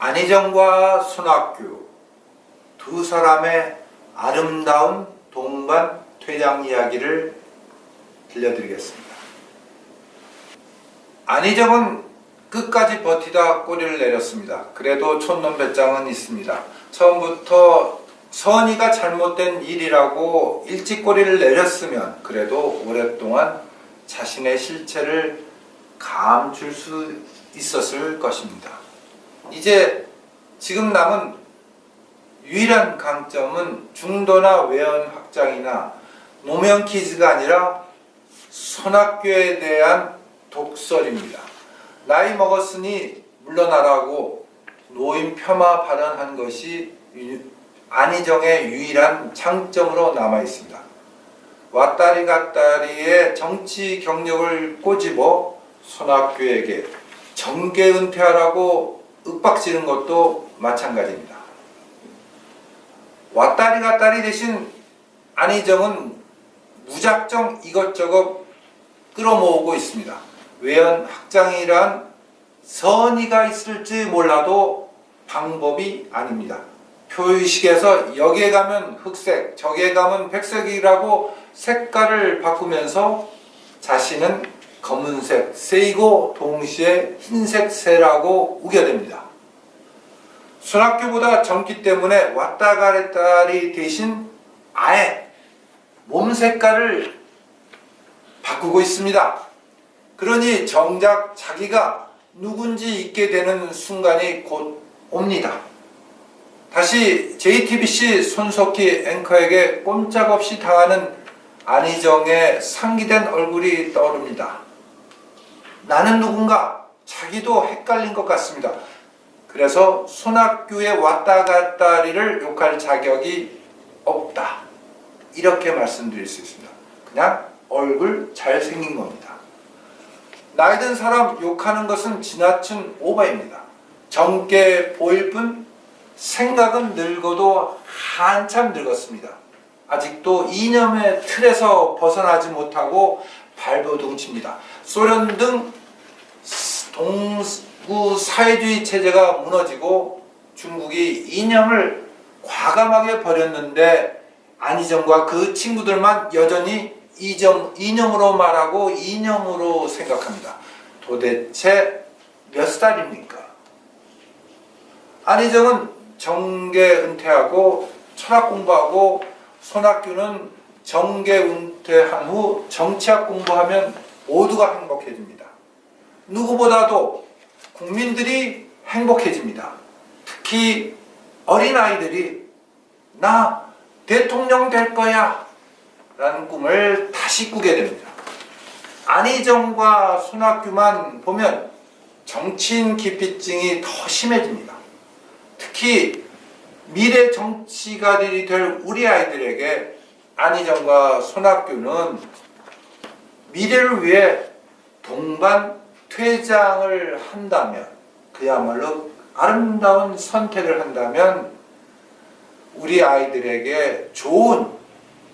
안희정과 손학규 두 사람의 아름다운 동반 퇴장 이야기를 들려드리겠습니다. 안희정은 끝까지 버티다 꼬리를 내렸습니다. 그래도 촌놈 배짱은 있습니다. 처음부터 선의가 잘못된 일이라고 일찍 꼬리를 내렸으면 그래도 오랫동안 자신의 실체를 감출 수 있었을 것입니다. 이제 지금 남은 유일한 강점은 중도나 외연 확장이나 노면 퀴즈가 아니라 손학규에 대한 독설입니다. 나이 먹었으니 물러나라고 노인 폄하 발언한 것이 유- 안희정의 유일한 장점으로 남아 있습니다. 왔다리 갔다리의 정치 경력을 꼬집어 손학규에게 정계 은퇴하라고 윽박지른 것도 마찬가지입니다. 왔다리 갔다리 대신 안희정은 무작정 이것저것 끌어모으고 있습니다. 외연 확장이란 선의가 있을지 몰라도 방법이 아닙니다. 표의식에서 여기에 가면 흑색, 저기에 가면 백색이라고 색깔을 바꾸면서 자신은 검은색 새이고 동시에 흰색 새라고 우겨댑니다. 손학규보다 젊기 때문에 왔다 갔다리 대신 아예 몸 색깔을 바꾸고 있습니다. 그러니 정작 자기가 누군지 잊게 되는 순간이 곧 옵니다. 다시 JTBC 손석희 앵커에게 꼼짝없이 당하는 안희정의 상기된 얼굴이 떠오릅니다. 나는 누군가 자기도 헷갈린 것 같습니다. 그래서 손학규의 왔다 갔다리를 욕할 자격이 없다. 이렇게 말씀드릴 수 있습니다. 그냥 얼굴 잘생긴 겁니다. 나이 든 사람 욕하는 것은 지나친 오바입니다. 젊게 보일 뿐 생각은 늙어도 한참 늙었습니다. 아직도 이념의 틀에서 벗어나지 못하고 발버둥칩니다. 소련 등 동구 사회주의 체제가 무너지고 중국이 이념을 과감하게 버렸는데 안희정과 그 친구들만 여전히 이점, 이념으로 말하고 이념으로 생각합니다. 도대체 몇 살입니까? 안희정은 정계 은퇴하고 철학 공부하고 손학규는 정계 은퇴한 후 정치학 공부하면 모두가 행복해집니다. 누구보다도 국민들이 행복해집니다. 특히 어린아이들이 나 대통령 될 거야 라는 꿈을 다시 꾸게 됩니다. 안희정과 손학규만 보면 정치인 기피증이 더 심해집니다. 특히 미래 정치가들이 될 우리 아이들에게 안희정과 손학규는 미래를 위해 동반 퇴장을 한다면 그야말로 아름다운 선택을 한다면 우리 아이들에게 좋은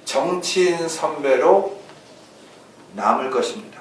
정치인 선배로 남을 것입니다.